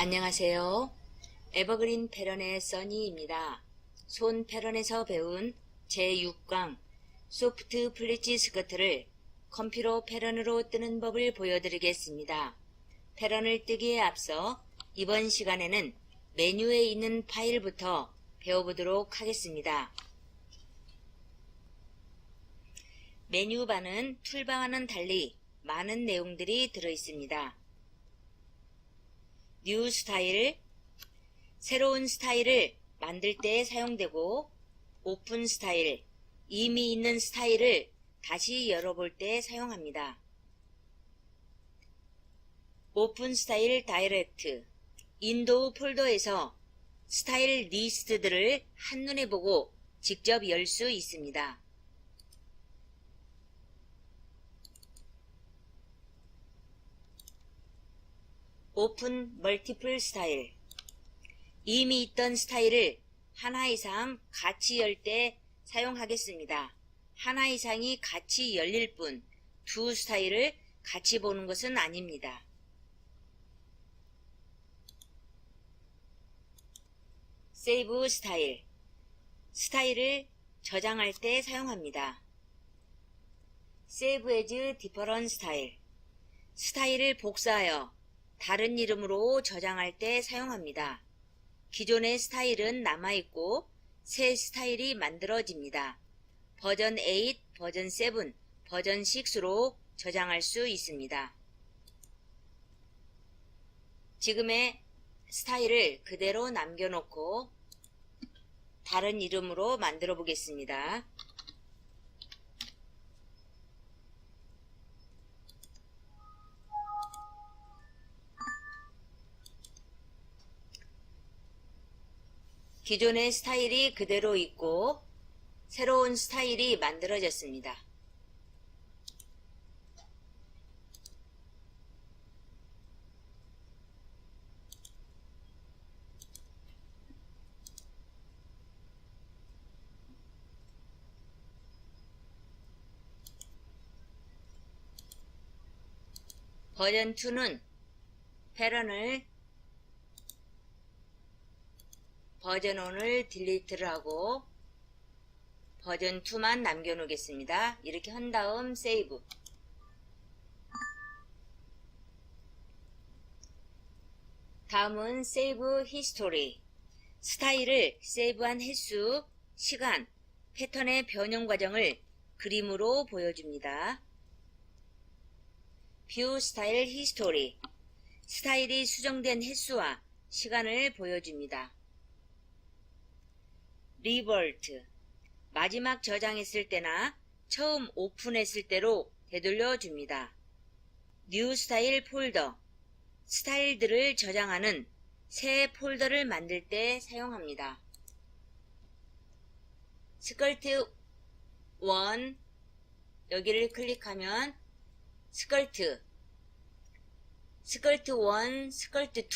안녕하세요. 에버그린 패런의 써니입니다. 손 패런에서 배운 제6강 소프트 플리치 스커트를 컴퓨터 패런으로 뜨는 법을 보여드리겠습니다. 패런을 뜨기에 앞서 이번 시간에는 메뉴에 있는 파일부터 배워보도록 하겠습니다. 메뉴바는 툴바와는 달리 많은 내용들이 들어있습니다. 뉴 스타일, 새로운 스타일을 만들 때 사용되고 오픈 스타일, 이미 있는 스타일을 다시 열어볼 때 사용합니다. 오픈 스타일 다이렉트, 인도우 폴더에서 스타일 리스트들을 한눈에 보고 직접 열 수 있습니다. 오픈 멀티플 스타일 이미 있던 스타일을 하나 이상 같이 열 때 사용하겠습니다. 하나 이상이 같이 열릴 뿐 두 스타일을 같이 보는 것은 아닙니다. 세이브 스타일 스타일을 저장할 때 사용합니다. 세이브 에즈 디퍼런 스타일 스타일을 복사하여 다른 이름으로 저장할 때 사용합니다. 기존의 스타일은 남아있고 새 스타일이 만들어집니다. 버전 8, 버전 7, 버전 6로 저장할 수 있습니다. 지금의 스타일을 그대로 남겨놓고 다른 이름으로 만들어 보겠습니다. 기존의 스타일이 그대로 있고 새로운 스타일이 만들어졌습니다. 버전 2는 패런을 버전 1을 딜리트를 하고 버전 2만 남겨놓겠습니다. 이렇게 한 다음 세이브 다음은 세이브 히스토리 스타일을 세이브한 횟수, 시간, 패턴의 변형 과정을 그림으로 보여줍니다. 뷰 스타일 히스토리 스타일이 수정된 횟수와 시간을 보여줍니다. 리버트. 마지막 저장했을 때나 처음 오픈했을 때로 되돌려 줍니다. 뉴 스타일 폴더 스타일들을 저장하는 새 폴더를 만들 때 사용합니다. 스컬트 1 여기를 클릭하면 스컬트 스컬트 1, 스컬트 2,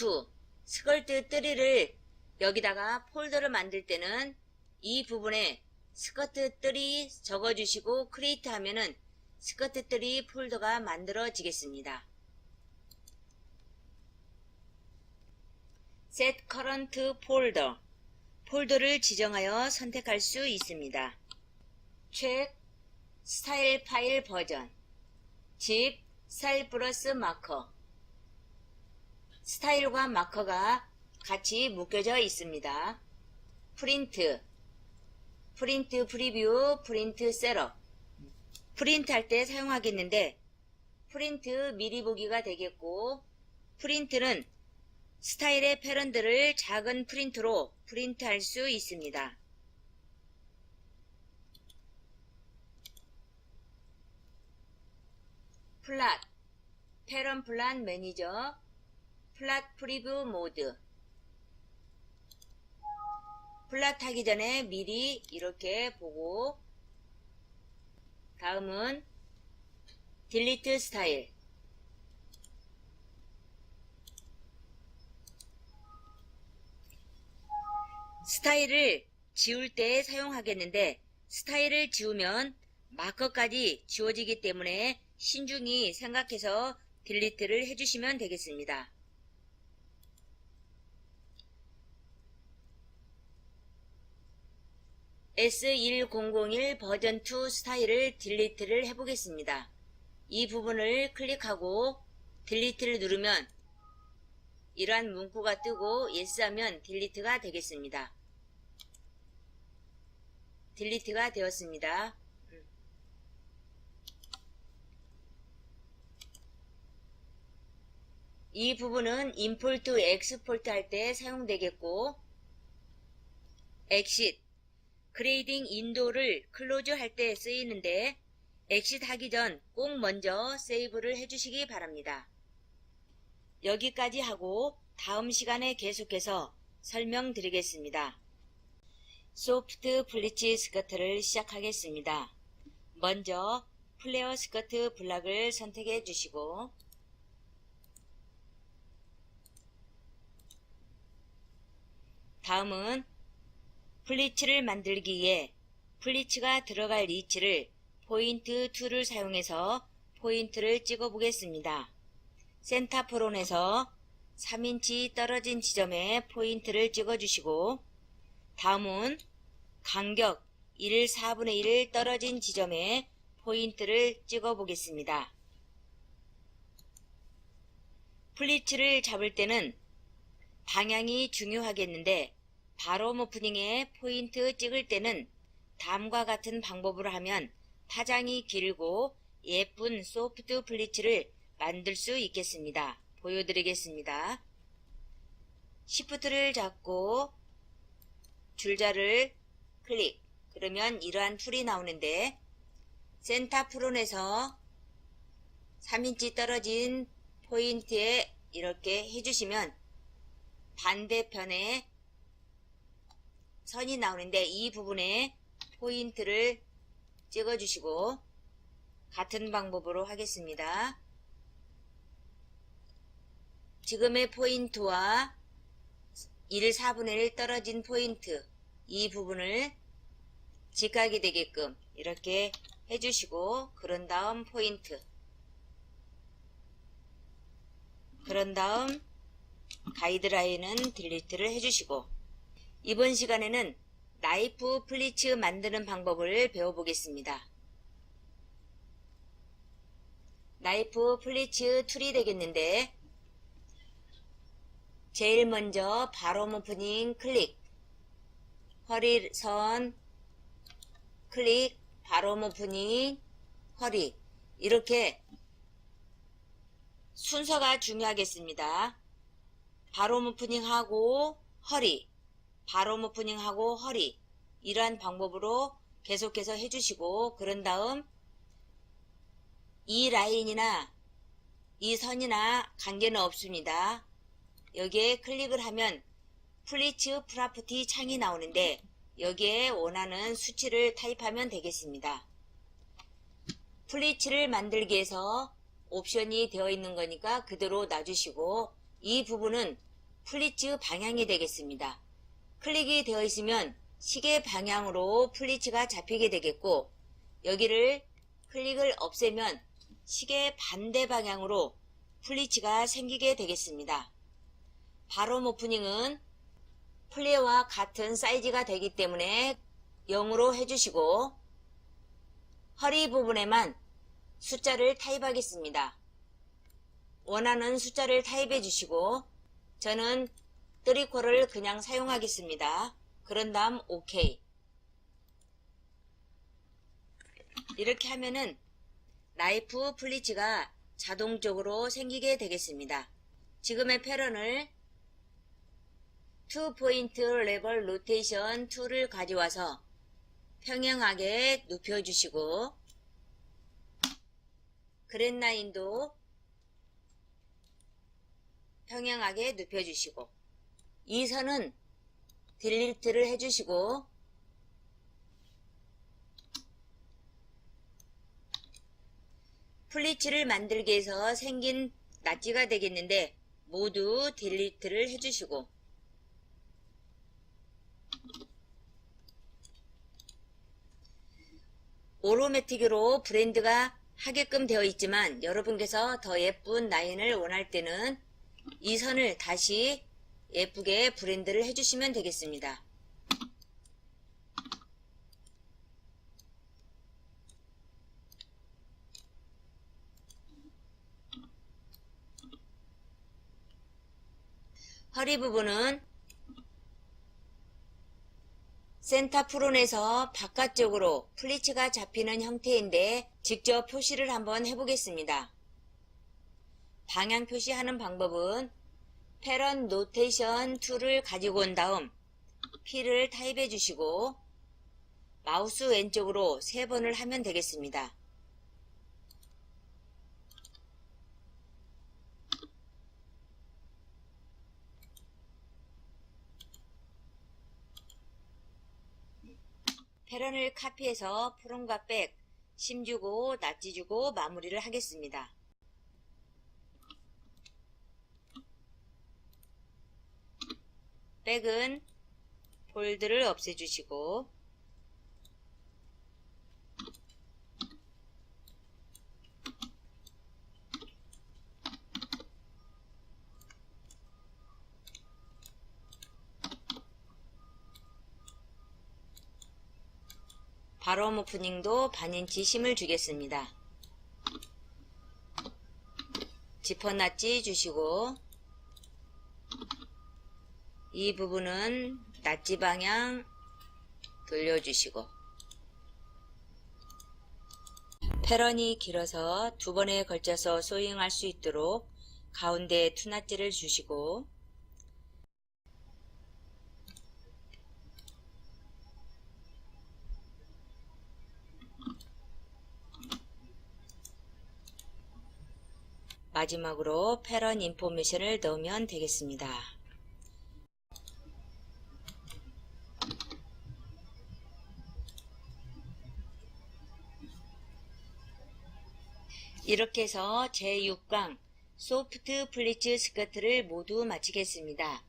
스컬트 3를 여기다가 폴더를 만들 때는 이 부분에 스커트 3 적어주시고 크리에이트 하면은 스커트 3 폴더가 만들어지겠습니다. Set Current Folder 폴더를 지정하여 선택할 수 있습니다. Check 스타일 파일 버전 집 스타일 플러스 마커 스타일과 마커가 같이 묶여져 있습니다. 프린트 프린트 프리뷰, 프린트 셋업. 프린트 할 때 사용하겠는데 프린트 미리 보기가 되겠고 프린트는 스타일의 패런들을 작은 프린트로 프린트 할 수 있습니다. 플랫 패런 플란 매니저 플랫 프리뷰 모드 플랫 하기 전에 미리 이렇게 보고 다음은 딜리트 스타일 스타일을 지울 때 사용하겠는데 스타일을 지우면 마커까지 지워지기 때문에 신중히 생각해서 딜리트를 해주시면 되겠습니다. S1001 버전 2 스타일을 딜리트를 해보겠습니다. 이 부분을 클릭하고 딜리트를 누르면 이러한 문구가 뜨고 yes 하면 딜리트가 되겠습니다. 딜리트가 되었습니다. 음. 이 부분은 임폴트, 엑스폴트 할 때 사용되겠고 엑싯, 그레이딩 인도를 클로즈 할 때 쓰이는데 엑싯 하기 전 꼭 먼저 세이브를 해주시기 바랍니다. 여기까지 하고 다음 시간에 계속해서 설명드리겠습니다. 소프트 플리치 스커트를 시작하겠습니다. 먼저 플레어 스커트 블락을 선택해 주시고 다음은 플리츠를 만들기 위해 플리츠가 들어갈 리치를 포인트 2를 사용해서 포인트를 찍어 보겠습니다. 센터프론에서 3인치 떨어진 지점에 포인트를 찍어 주시고 다음은 간격 1 4분의 1 떨어진 지점에 포인트를 찍어 보겠습니다. 플리츠를 잡을 때는 방향이 중요하겠는데 바로 오프닝에 포인트 찍을 때는 다음과 같은 방법으로 하면 파장이 길고 예쁜 소프트 플리츠를 만들 수 있겠습니다. 보여드리겠습니다. 시프트를 잡고 줄자를 클릭 그러면 이러한 툴이 나오는데 센터 프론에서 3인치 떨어진 포인트에 이렇게 해주시면 반대편에 선이 나오는데 이 부분에 포인트를 찍어주시고 같은 방법으로 하겠습니다. 지금의 포인트와 1 4분의 1 떨어진 포인트 이 부분을 직각이 되게끔 이렇게 해주시고 그런 다음 포인트 그런 다음 가이드라인은 딜리트를 해주시고 이번 시간에는 나이프 플리츠 만드는 방법을 배워보겠습니다. 나이프 플리츠 툴이 되겠는데 제일 먼저 바로 오프닝 클릭 허리선 클릭 바로 오프닝 허리 이렇게 순서가 중요하겠습니다. 바로 오프닝하고 허리 바로 오프닝하고 허리 이러한 방법으로 계속해서 해주시고 그런 다음 이 라인이나 이 선이나 관계는 없습니다. 여기에 클릭을 하면 플리츠 프라프티 창이 나오는데 여기에 원하는 수치를 타입하면 되겠습니다. 플리츠를 만들기 위해서 옵션이 되어 있는 거니까 그대로 놔주시고 이 부분은 플리츠 방향이 되겠습니다. 클릭이 되어 있으면 시계 방향으로 플리츠가 잡히게 되겠고 여기를 클릭을 없애면 시계 반대 방향으로 플리츠가 생기게 되겠습니다. 바로 오프닝은 플레이와 같은 사이즈가 되기 때문에 0으로 해주시고 허리 부분에만 숫자를 타입하겠습니다. 원하는 숫자를 타입해 주시고 저는 뜨리코를 그냥 사용하겠습니다. 그런 다음 OK 이렇게 하면은 나이프 플리츠가 자동적으로 생기게 되겠습니다. 지금의 패런을 2 포인트 레벨 로테이션 2를 가져와서 평행하게 눕혀주시고 그랜라인도 평행하게 눕혀주시고 이 선은 딜리트를 해주시고 플리츠를 만들기 위해서 생긴 낫지가 되겠는데 모두 딜리트를 해주시고 오로매틱으로 브랜드가 하게끔 되어 있지만 여러분께서 더 예쁜 라인을 원할 때는 이 선을 다시 예쁘게 브랜드를 해주시면 되겠습니다. 허리 부분은 센터 프론에서 바깥쪽으로 플리츠가 잡히는 형태인데 직접 표시를 한번 해보겠습니다. 방향 표시하는 방법은 패런 노테이션 툴을 가지고 온 다음 P를 타입해 주시고 마우스 왼쪽으로 3번을 하면 되겠습니다. 패런을 카피해서 프롬과 백, 심 주고 낫지 주고 마무리를 하겠습니다. 백은 폴드를 없애주시고 바로 오프닝도 반인치 심을 주겠습니다. 지퍼 낫지 주시고 이 부분은 낫지 방향 돌려주시고 패런이 길어서 두 번에 걸쳐서 소잉할 수 있도록 가운데에 투낫지를 주시고 마지막으로 패런 인포메이션을 넣으면 되겠습니다. 이렇게 해서 제6강 소프트 플리츠 스커트를 모두 마치겠습니다.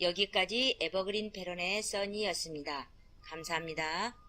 여기까지 에버그린 패런의 써니였습니다. 감사합니다.